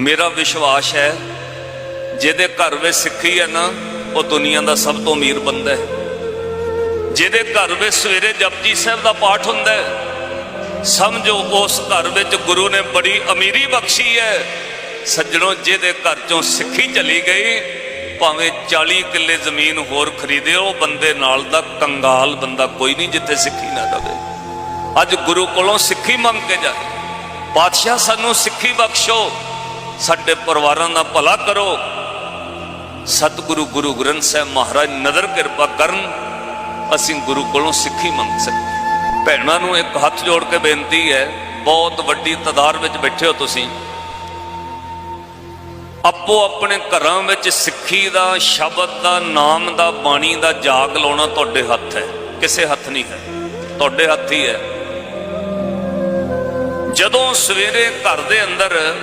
ਮੇਰਾ ਵਿਸ਼ਵਾਸ ਹੈ, ਜਿਹਦੇ ਘਰ ਵਿੱਚ ਸਿੱਖੀ ਹੈ ਨਾ, ਉਹ ਦੁਨੀਆ ਦਾ ਸਭ ਤੋਂ ਅਮੀਰ ਬੰਦਾ ਹੈ। ਜਿਹਦੇ ਘਰ ਵਿੱਚ ਸਵੇਰੇ ਜਪਜੀ ਸਾਹਿਬ ਦਾ ਪਾਠ ਹੁੰਦਾ ਹੈ, ਸਮਝੋ ਉਸ ਘਰ ਵਿੱਚ ਗੁਰੂ ਨੇ ਬੜੀ ਅਮੀਰੀ ਬਖਸ਼ੀ ਹੈ। ਸੱਜਣੋ, ਜਿਹਦੇ ਘਰ ਚੋਂ ਸਿੱਖੀ ਚਲੀ ਗਈ, ਭਾਵੇਂ 40 ਕਿੱਲੇ ਜ਼ਮੀਨ ਹੋਰ ਖਰੀਦੇ, ਉਹ ਬੰਦੇ ਨਾਲ ਦਾ ਕੰਗਾਲ ਬੰਦਾ ਕੋਈ ਨਹੀਂ ਜਿੱਥੇ ਸਿੱਖੀ ਨਾ ਰਵੇ ਅੱਜ ਗੁਰੂ ਕੋਲੋਂ ਸਿੱਖੀ ਮੰਗ ਕੇ ਜਾਏ ਪਾਤਸ਼ਾਹ, ਸਾਨੂੰ ਸਿੱਖੀ ਬਖਸ਼ੋ। ਸਾਡੇ ਪਰਿਵਾਰਾਂ ਦਾ ਭਲਾ ਕਰੋ। ਸਤਿਗੁਰੂ ਗੁਰੂ ਗ੍ਰੰਥ ਸਾਹਿਬ ਮਹਾਰਾਜ ਨਦਰ ਕਿਰਪਾ ਕਰਨ, ਅਸੀਂ ਗੁਰੂ ਕੋਲੋਂ ਸਿੱਖੀ ਮੰਗ ਸਕੀਏ। ਭੈਣਾਂ ਨੂੰ ਇੱਕ ਹੱਥ ਜੋੜ ਕੇ ਬੇਨਤੀ ਹੈ, ਬਹੁਤ ਵੱਡੀ ਤਦਾਰ ਵਿੱਚ ਬੈਠੇ ਹੋ ਤੁਸੀਂ। ਆਪੋ ਆਪਣੇ ਘਰਾਂ ਵਿੱਚ ਸਿੱਖੀ ਦਾ, ਸ਼ਬਦ ਦਾ, ਨਾਮ ਦਾ, ਬਾਣੀ ਦਾ ਜਾਗ ਲਾਉਣਾ ਤੁਹਾਡੇ ਹੱਥ ਹੈ। ਕਿਸੇ ਹੱਥ ਨਹੀਂ ਹੈ। ਤੁਹਾਡੇ ਹੱਥ ਹੀ ਹੈ। ਜਦੋਂ ਸਵੇਰੇ ਘਰ ਦੇ ਅੰਦਰ